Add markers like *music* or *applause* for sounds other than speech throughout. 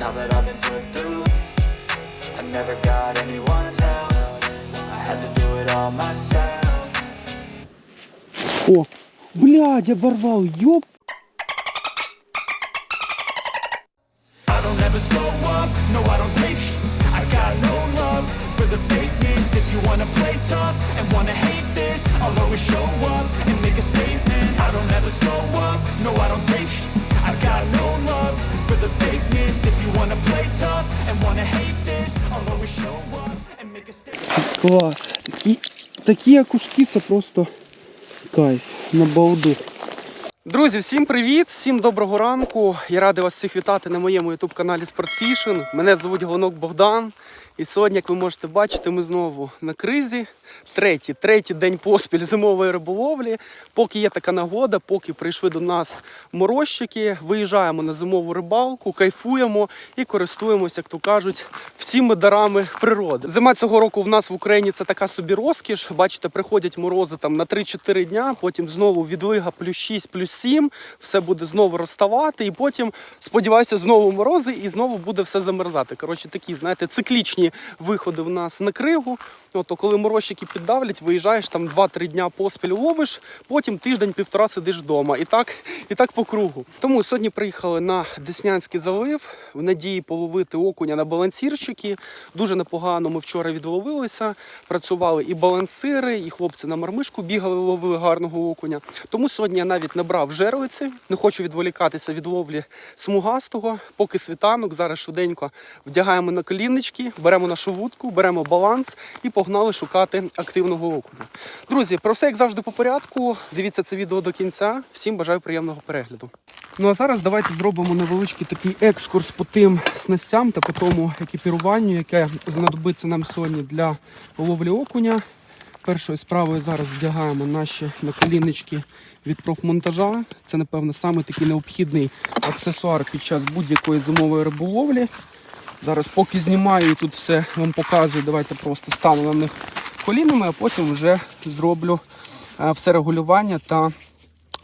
Now that I've been put through, I never got anyone's help. I had to do it all myself. О, блядь, оборвал, ёб. I don't ever slow up, no I don't take sh- I got no Клас. Такі, такі акушки це просто кайф на балду. Друзі, всім привіт! Всім доброго ранку. Я радий вас всіх вітати на моєму youtube каналі SportFishing. Мене звуть Гонок Богдан. І сьогодні, як ви можете бачити, ми знову на кризі. Третій, третій день поспіль зимової риболовлі. Поки є така нагода, поки прийшли до нас морозчики, виїжджаємо на зимову рибалку, кайфуємо і користуємося, як то кажуть, всіми дарами природи. Зима цього року в нас в Україні це така собі розкіш. Бачите, приходять морози там на 3-4 дня, потім знову відлига плюс 6, плюс 7, все буде знову розставати, і потім, сподіваюся, знову морози і знову буде все замерзати. Коротше, такі, знаєте, циклічні виходи в нас на кригу. Ото коли морозчики піддавлять, виїжджаєш там 2-3 дня поспіль ловиш, потім тиждень-півтора сидиш вдома. І так, і так по кругу. Тому сьогодні приїхали на Деснянський залив в надії половити окуня на балансірчики. Дуже непогано ми вчора відловилися. Працювали і балансири, і хлопці на мармишку бігали, ловили гарного окуня. Тому сьогодні я навіть не брав жерлиці, не хочу відволікатися від ловлі смугастого. Поки світанок, зараз швиденько вдягаємо на коліннички, беремо нашу вудку, беремо баланс і погнали шукати активного окуня. Друзі, про все як завжди по порядку. Дивіться це відео до кінця. Всім бажаю приємного перегляду. Ну а зараз давайте зробимо невеличкий такий екскурс по тим снастям та по тому екіпіруванню, яке знадобиться нам сьогодні для ловлі окуня. Першою справою зараз вдягаємо наші наколіннички від профмонтажа. Це, напевно, саме такий необхідний аксесуар під час будь-якої зимової риболовлі. Зараз поки знімаю і тут все вам показую, давайте просто стану на них колінами, а потім вже зроблю е, все регулювання та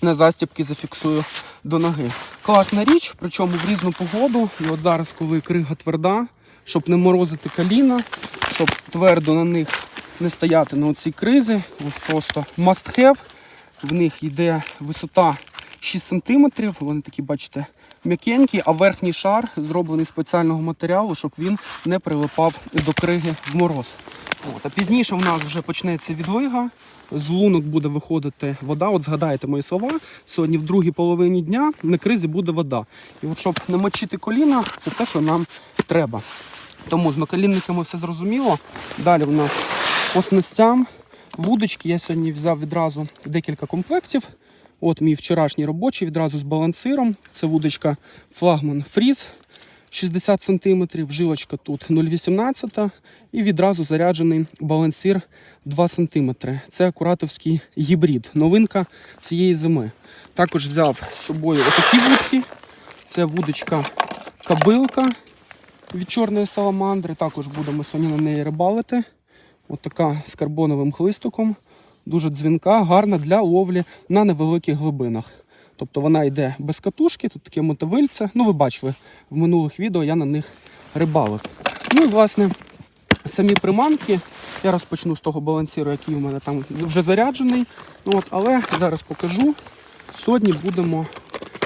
на застібки зафіксую до ноги. Класна річ, причому в різну погоду. І от зараз, коли крига тверда, щоб не морозити коліна, щоб твердо на них не стояти на оцій кризи. От просто must have. В них йде висота 6 см. Вони такі, бачите, м'якенькі, а верхній шар зроблений спеціального матеріалу, щоб він не прилипав до криги в мороз. От, а пізніше в нас вже почнеться відлига. З лунок буде виходити вода. От згадайте мої слова. Сьогодні в другій половині дня на кризі буде вода. І от щоб не мочити коліна, це те, що нам треба. Тому з наколінниками все зрозуміло. Далі в нас по снастям, вудочки. Я сьогодні взяв відразу декілька комплектів. От мій вчорашній робочий відразу з балансиром. Це вудочка флагман фріз 60 см, жилочка тут 0,18 і відразу заряджений балансир 2 см. Це акуратовський гібрид, новинка цієї зими. Також взяв з собою отакі вудки. Це вудочка кабилка від чорної саламандри. Також будемо сьогодні на неї рибалити. От з карбоновим хлистиком. Дуже дзвінка, гарна для ловлі на невеликих глибинах. Тобто вона йде без катушки, тут таке мотовильце. Ну, ви бачили, в минулих відео я на них рибалив. Ну і власне самі приманки. Я розпочну з того балансіру, який у мене там вже заряджений. От, але зараз покажу. Сьогодні будемо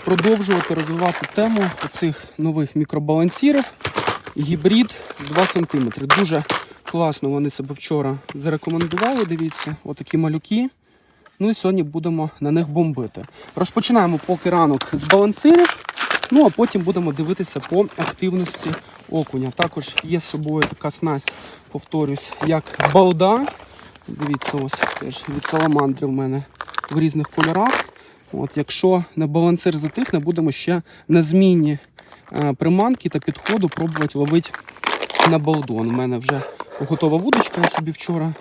продовжувати розвивати тему цих нових мікробалансірів. Гібрид 2 см. Дуже класно вони себе вчора зарекомендували. Дивіться, отакі малюки. Ну і сьогодні будемо на них бомбити. Розпочинаємо поки ранок з балансирів, ну а потім будемо дивитися по активності окуня. Також є з собою така снасть, повторюсь, як балда. Дивіться, ось теж від саламандри в мене в різних кольорах. От, якщо не балансир затихне, будемо ще на зміні е, приманки та підходу пробувати ловити на балду. Он У мене вже готова вудочка, я собі вчора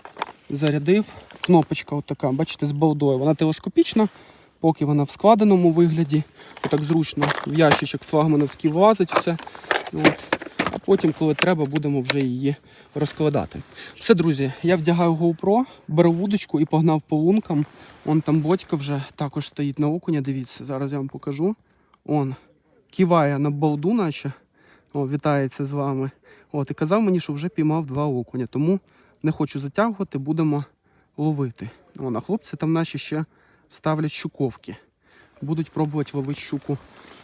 зарядив. Кнопочка от така, бачите, з балдою. Вона телескопічна, поки вона в складеному вигляді. Отак зручно в ящичок флагмановський влазить все. От. А потім, коли треба, будемо вже її розкладати. Все, друзі, я вдягаю GoPro, беру вудочку і погнав по лункам. Он там бодька вже також стоїть на окуня. Дивіться, зараз я вам покажу. Он киває на балду, наче. О, вітається з вами. От, і казав мені, що вже піймав два окуня, тому не хочу затягувати, будемо ловити. Вон, а хлопці там наші ще ставлять щуковки. Будуть пробувати ловити щуку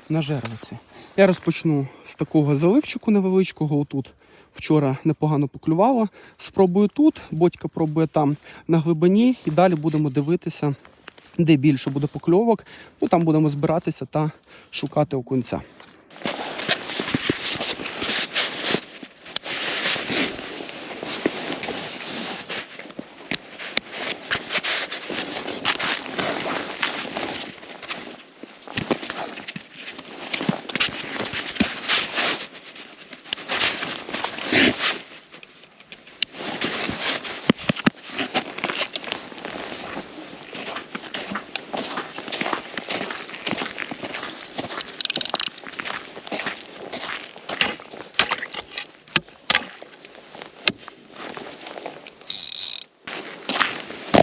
на жерлиці. Я розпочну з такого заливчику невеличкого. Отут вчора непогано поклювало. Спробую тут, бодька пробує там на глибині, і далі будемо дивитися, де більше буде покльовок. Ну там будемо збиратися та шукати окунця.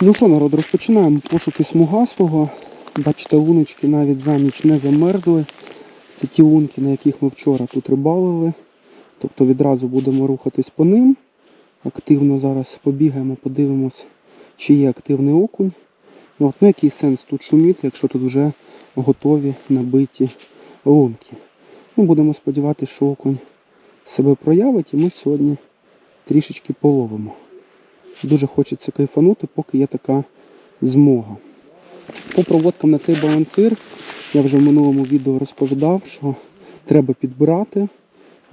Ну що, народ, розпочинаємо пошуки смугастого. Бачите, луночки навіть за ніч не замерзли. Це ті лунки, на яких ми вчора тут рибалили. Тобто відразу будемо рухатись по ним. Активно зараз побігаємо, подивимось, чи є активний окунь. Ну, От, ну який сенс тут шуміти, якщо тут вже готові набиті лунки. Ну, будемо сподіватися, що окунь себе проявить і ми сьогодні трішечки половимо. Дуже хочеться кайфанути, поки є така змога. По проводкам на цей балансир я вже в минулому відео розповідав, що треба підбирати.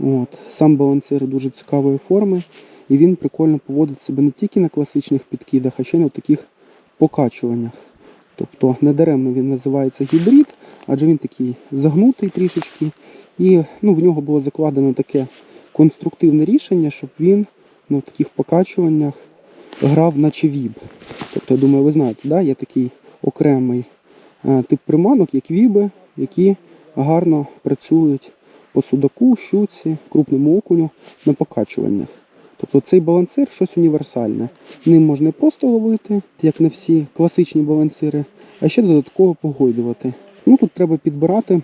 От. Сам балансир дуже цікавої форми, і він прикольно поводить себе не тільки на класичних підкидах, а ще й на таких покачуваннях. Тобто недаремно він називається гібрид, адже він такий загнутий трішечки. І ну, в нього було закладено таке конструктивне рішення, щоб він ну, таких покачуваннях грав наче віб. Тобто, я думаю, ви знаєте, да? є такий окремий е, тип приманок, як віби, які гарно працюють по судаку, щуці, крупному окуню на покачуваннях. Тобто цей балансир щось універсальне. Ним можна просто ловити, як не всі класичні балансири, а ще додатково погойдувати. Ну тут треба підбирати,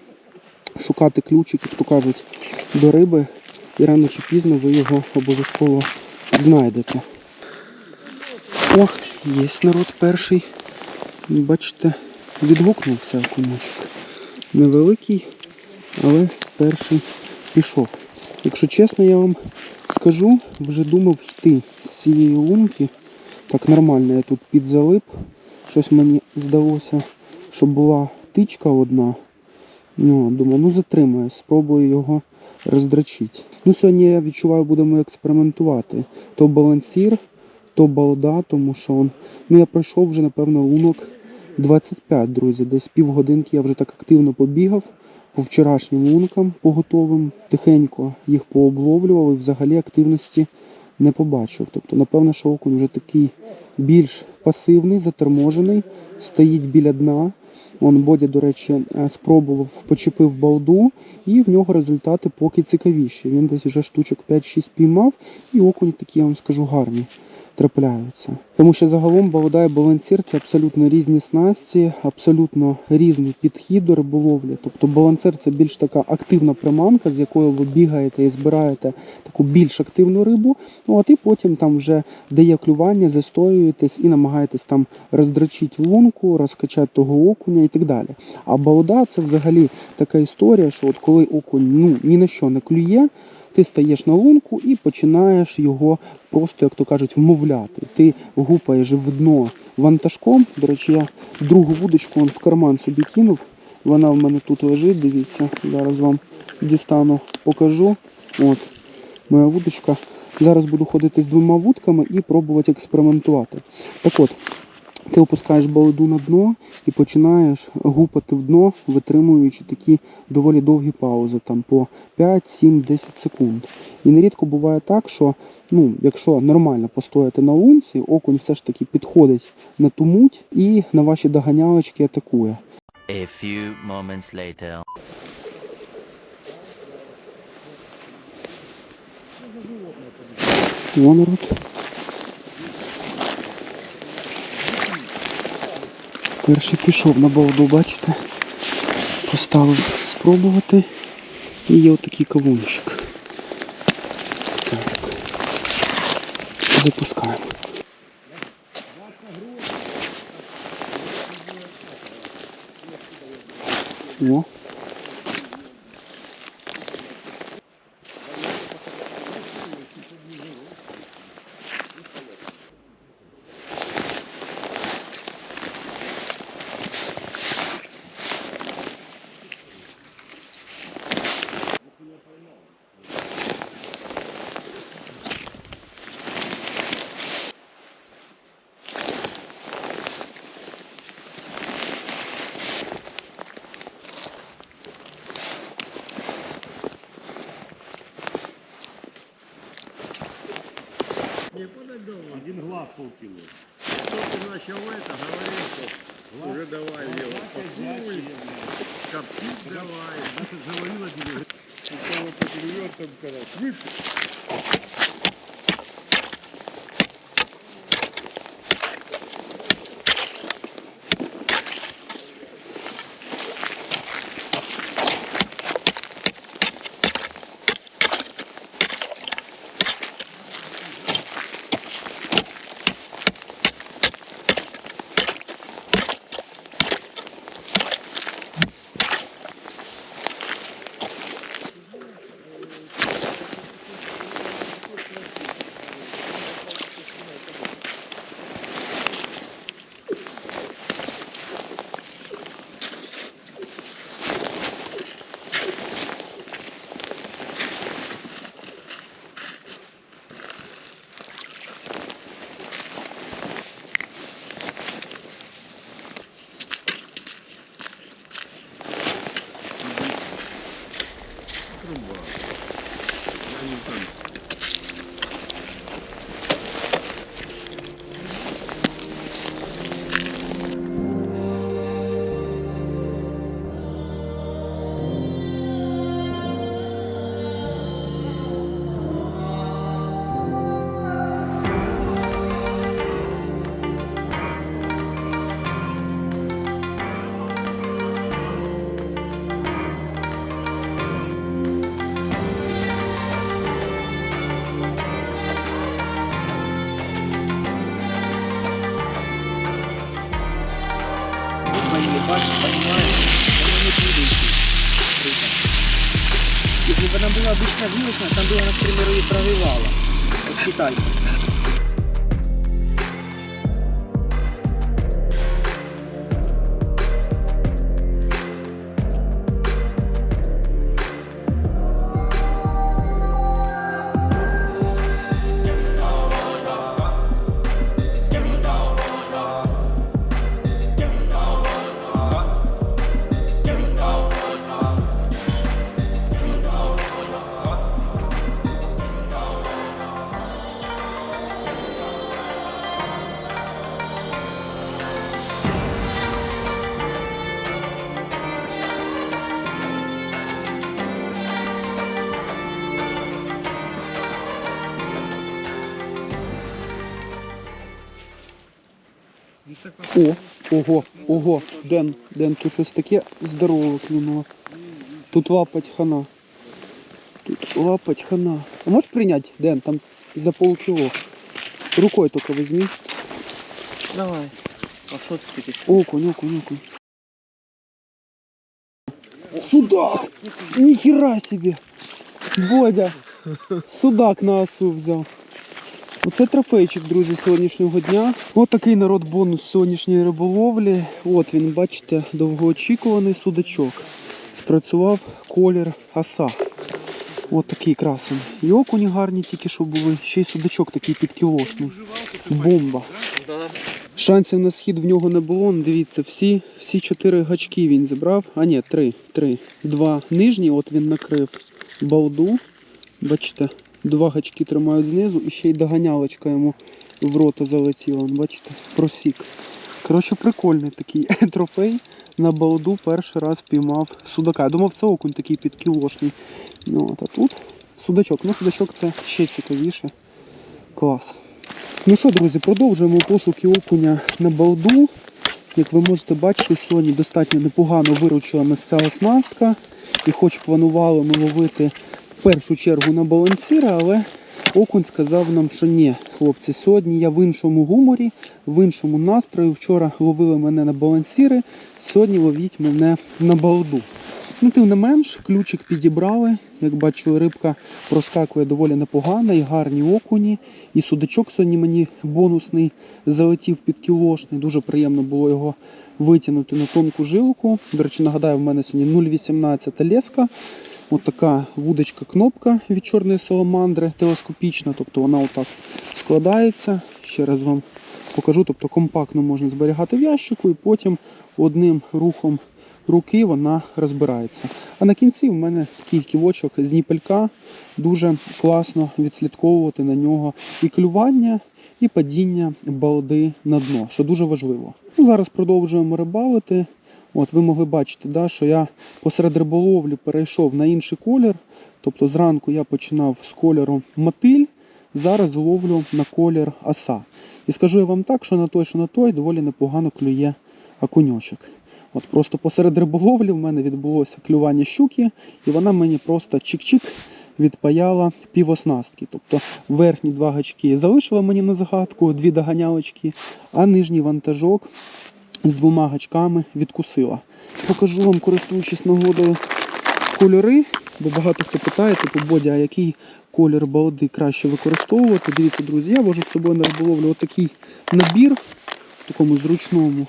шукати ключик, як то кажуть, до риби, і рано чи пізно ви його обов'язково знайдете. О, є народ перший. Бачите, відгукнувся окуночок. Невеликий, але перший пішов. Якщо чесно, я вам скажу, вже думав йти з цієї лунки. Так нормально я тут підзалип. Щось мені здалося, що була тичка одна. Ну, думаю, ну затримаю, спробую його роздрачити. Ну, сьогодні я відчуваю, будемо експериментувати. То балансір, то балда, тому що он, ну, я пройшов вже, напевно, лунок 25, друзі. Десь півгодинки я вже так активно побігав по вчорашнім лункам, по готовим. Тихенько їх пообловлював і взагалі активності не побачив. Тобто, напевно, що окунь вже такий більш пасивний, заторможений, стоїть біля дна. Он Бодя, до речі, е, спробував, почепив балду, і в нього результати поки цікавіші. Він десь вже штучок 5-6 піймав, і окунь такі, я вам скажу, гарні. Трапляються. Тому що загалом балда і балансір це абсолютно різні снасті, абсолютно різний підхід до риболовлі. Тобто балансир це більш така активна приманка, з якою ви бігаєте і збираєте таку більш активну рибу. Ну от і потім там вже дає клювання, застоюєтесь і намагаєтесь там роздрочити лунку, розкачати того окуня і так далі. А балда це взагалі така історія, що от коли окунь ну ні на що не клює. Ти стаєш на лунку і починаєш його просто, як то кажуть, вмовляти. Ти гупаєш в дно вантажком. До речі, я другу вудочку в карман собі кинув. Вона в мене тут лежить. Дивіться, зараз вам дістану, покажу. От моя вудочка. Зараз буду ходити з двома вудками і пробувати експериментувати. Так от, ти опускаєш балду на дно і починаєш гупати в дно, витримуючи такі доволі довгі паузи, там по 5, 7, 10 секунд. І нерідко буває так, що ну, якщо нормально постояти на лунці, окунь все ж таки підходить на ту муть і на ваші доганялочки атакує. A few moments later. О, народ. Перший пішов на балду, бачите? Поставив спробувати. І є отакий кавунчик. Так. Запускаємо. О. уже давай Лева, пакуй, коптить давай. Это говорила тебе. Кого поклюет, там короче. Выпей. была обычно вилочная, там бы она, к примеру, и провивала. Ого, ого, Ден, Ден, тут щось таке здорове клюнуло. Тут лапать хана. Тут лапать хана. А можеш прийняти, Ден, там за полкіло. Рукою тільки візьми. Давай. А що це таке? Окунь, окунь, окунь. Судак! Ніхера собі! Бодя! Судак на осу взяв. Оце трофейчик, друзі, сьогоднішнього дня. От такий народ бонус сьогоднішньої риболовлі. От він, бачите, довгоочікуваний судачок. Спрацював колір оса. От такий красень. І окуні гарні тільки що були. Ще й судачок такий підкілошний. Бомба. Шансів на схід в нього не було. Ну, Дивіться, всі, всі чотири гачки він зібрав. А ні, три. три. Два нижні, от він накрив балду. Бачите, два гачки тримають знизу і ще й доганялочка йому в рота залетіла. Бачите, просік. Коротше, прикольний такий *laughs* трофей. На балду перший раз піймав судака. Я думав, це окунь такий підкілошний. Ну, от, а тут судачок. Ну, судачок це ще цікавіше. Клас. Ну що, друзі, продовжуємо пошуки окуня на балду. Як ви можете бачити, сьогодні достатньо непогано виручила місцева снастка. І хоч планували ми ловити першу чергу на балансіра, але окунь сказав нам, що ні, хлопці, сьогодні я в іншому гуморі, в іншому настрої. Вчора ловили мене на балансіри, сьогодні ловіть мене на балду. Ну, тим не менш, ключик підібрали. Як бачили, рибка проскакує доволі непогано, і гарні окуні. І судачок сьогодні мені бонусний залетів під кілошний. Дуже приємно було його витягнути на тонку жилку. До речі, нагадаю, в мене сьогодні 0,18 леска. От така вудочка-кнопка від чорної саламандри телескопічна, тобто вона отак складається. Ще раз вам покажу, тобто компактно можна зберігати в ящику і потім одним рухом руки вона розбирається. А на кінці в мене такий ківочок з ніпелька. Дуже класно відслідковувати на нього і клювання, і падіння балди на дно, що дуже важливо. Ну, зараз продовжуємо рибалити. От ви могли бачити, да, що я посеред риболовлі перейшов на інший колір. Тобто зранку я починав з кольору мотиль, зараз ловлю на колір оса. І скажу я вам так, що на той, що на той доволі непогано клює окуньочок. От просто посеред риболовлі в мене відбулося клювання щуки, і вона мені просто чик-чик відпаяла півоснастки. Тобто верхні два гачки залишила мені на загадку, дві доганялочки, а нижній вантажок з двома гачками відкусила. Покажу вам, користуючись нагодою, кольори, бо багато хто питає, типу, Бодя, а який колір балди краще використовувати. Дивіться, друзі, я вожу з собою на риболовлю отакий набір в такому зручному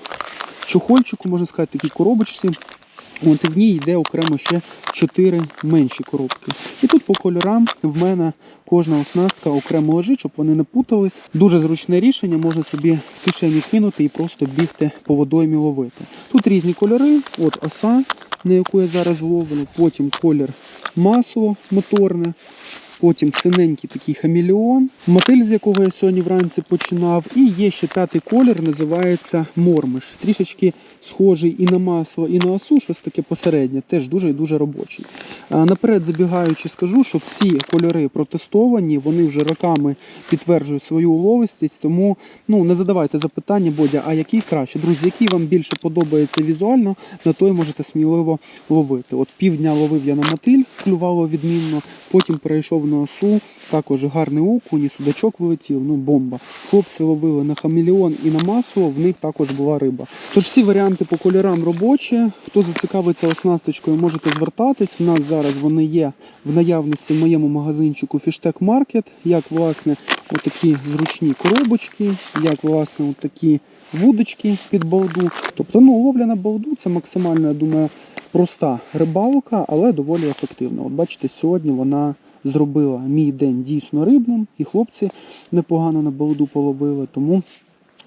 чохольчику, можна сказати, такій коробочці. От і в ній йде окремо ще 4 менші коробки. І тут по кольорам в мене кожна оснастка окремо лежить, щоб вони не путались. Дуже зручне рішення, можна собі в кишені кинути і просто бігти по водоймі ловити. Тут різні кольори, от оса, на яку я зараз ловлю, потім колір масло моторне, потім синенький такий хамелеон, мотиль, з якого я сьогодні вранці починав. І є ще п'ятий колір, називається мормиш. Трішечки схожий і на масло, і на осу, щось таке посереднє, теж дуже і дуже робочий. Наперед забігаючи, скажу, що всі кольори протестовані, вони вже роками підтверджують свою уловистість, тому ну, не задавайте запитання, Бодя, а який краще? Друзі, який вам більше подобається візуально, на той можете сміливо ловити. От півдня ловив я на мотиль, клювало відмінно, потім перейшов на осу, також гарний окунь, і судачок вилетів, ну бомба. Хлопці ловили на хамелеон і на масло, в них також була риба. Тож всі варіанти по кольорам робочі. Хто зацікавиться оснасточкою, можете звертатись. В нас зараз вони є в наявності в моєму магазинчику Фіштек Маркет. Як власне отакі зручні коробочки, як власне отакі вудочки під балду. Тобто, ну, ловля на балду це максимально, я думаю, проста рибалка, але доволі ефективна. От бачите, сьогодні вона зробила мій день дійсно рибним, і хлопці непогано на балду половили. Тому,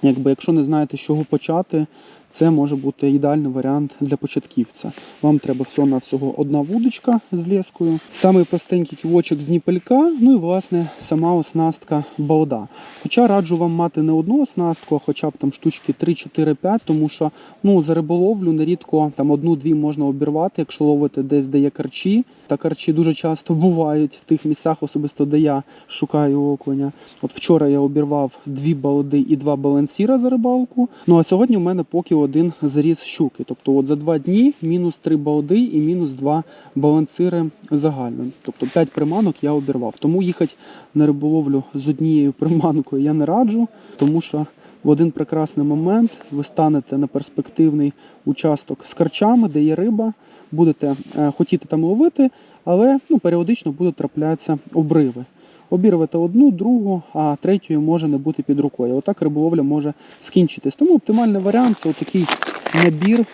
якби, якщо не знаєте, з чого почати, це може бути ідеальний варіант для початківця. Вам треба всього на всього одна вудочка з лескою, самий простенький ківочок з ніпелька, ну і власне сама оснастка балда. Хоча раджу вам мати не одну оснастку, а хоча б там штучки 3-4-5, тому що ну за риболовлю нерідко там одну-дві можна обірвати, якщо ловите десь, де є карчі. Та карчі дуже часто бувають в тих місцях, особисто де я шукаю окуня. От вчора я обірвав дві балди і два балансіра за рибалку. Ну а сьогодні в мене поки один заріз щуки. Тобто, от за два дні мінус три балди і мінус два балансири загально. Тобто п'ять приманок я обірвав. Тому їхати на риболовлю з однією приманкою я не раджу, тому що в один прекрасний момент ви станете на перспективний участок з карчами, де є риба, будете е, хотіти там ловити, але ну, періодично будуть траплятися обриви. Обірвете одну, другу, а третьої може не бути під рукою. Отак риболовля може скінчитись. Тому оптимальний варіант це отакий набір,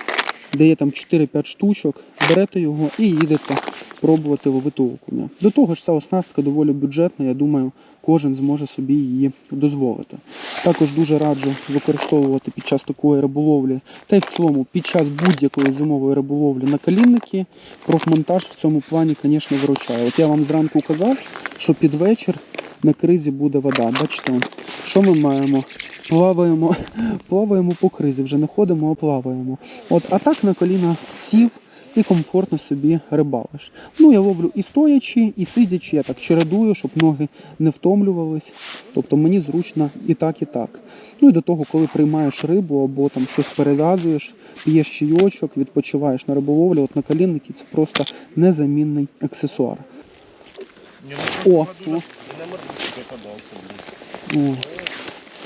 де є там 4-5 штучок. Берете його і їдете пробувати ловити окуня. До того ж, ця оснастка доволі бюджетна, я думаю, кожен зможе собі її дозволити. Також дуже раджу використовувати під час такої риболовлі, та й в цілому під час будь-якої зимової риболовлі наколінники. Профмонтаж в цьому плані, звісно, виручає. От я вам зранку казав, що під вечір на кризі буде вода. Бачите, що ми маємо? Плаваємо, *laughs* плаваємо по кризі, вже не ходимо, а плаваємо. От, а так на коліна сів і комфортно собі рибалиш. Ну, я ловлю і стоячи, і сидячи, я так чередую, щоб ноги не втомлювались. Тобто мені зручно і так, і так. Ну і до того, коли приймаєш рибу або там щось перев'язуєш, п'єш чайочок, відпочиваєш на риболовлі, от наколінники це просто незамінний аксесуар. О, о. О,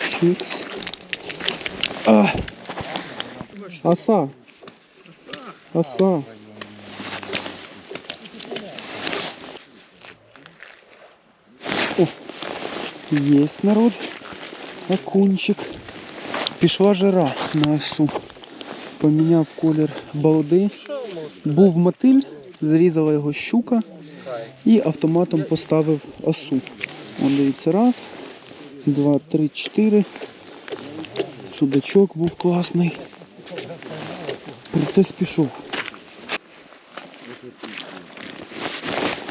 чикс. А. Оса. Оса. О, есть народ. Окунчик. Пішла жара на осу. Поміняв колір балди. Був мотиль, зрізала його щука і автоматом поставив осу. Вон дивіться, раз, два, три, чотири. Судачок був класний. Процес пішов.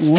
О.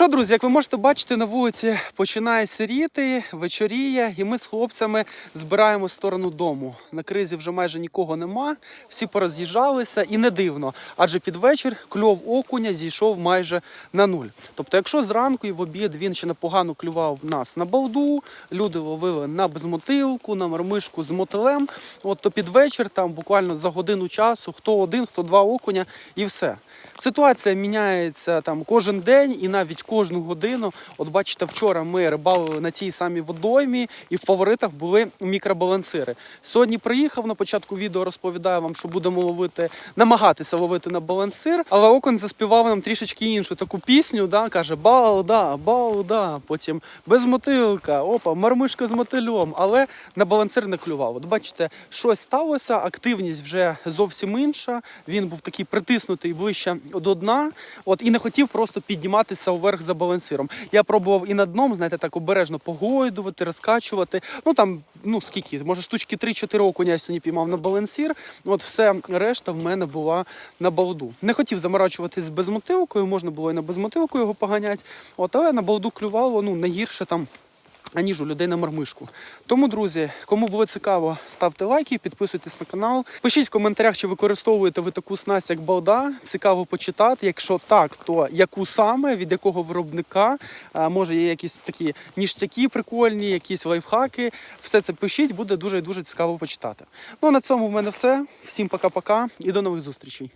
що, друзі, як ви можете бачити, на вулиці починає сиріти, вечоріє, і ми з хлопцями збираємо сторону дому. На кризі вже майже нікого нема, всі пороз'їжджалися, і не дивно, адже під вечір кльов окуня зійшов майже на нуль. Тобто, якщо зранку і в обід він ще непогано клював в нас на балду, люди ловили на безмотилку, на мармишку з мотилем, от то під вечір, там буквально за годину часу, хто один, хто два окуня, і все. Ситуація міняється там кожен день і навіть кожну годину. От бачите, вчора ми рибалили на цій самій водоймі, і в фаворитах були мікробалансири. Сьогодні приїхав на початку відео, розповідаю вам, що будемо ловити, намагатися ловити на балансир. Але окон заспівав нам трішечки іншу таку пісню. Да, каже Балда, балда. Потім без мотилка, опа, мармишка з мотильом. Але на балансир не клював. От бачите, щось сталося, активність вже зовсім інша. Він був такий притиснутий ближче до дна, от і не хотів просто підніматися вверх за балансиром. Я пробував і на дном, знаєте, так обережно погойдувати, розкачувати. Ну там, ну скільки, може штучки 3-4 окуня я сьогодні піймав на балансір. От все решта в мене була на балду. Не хотів заморачуватись з безмотилкою, можна було і на безмотилку його поганяти. От, але на балду клювало ну не там аніж у людей на мармишку. Тому, друзі, кому було цікаво, ставте лайки, підписуйтесь на канал. Пишіть в коментарях, чи використовуєте ви таку снасть, як балда. Цікаво почитати. Якщо так, то яку саме, від якого виробника, А, може є якісь такі ніштяки прикольні, якісь лайфхаки. Все це пишіть, буде дуже дуже цікаво почитати. Ну а на цьому в мене все. Всім пока-пока і до нових зустрічей.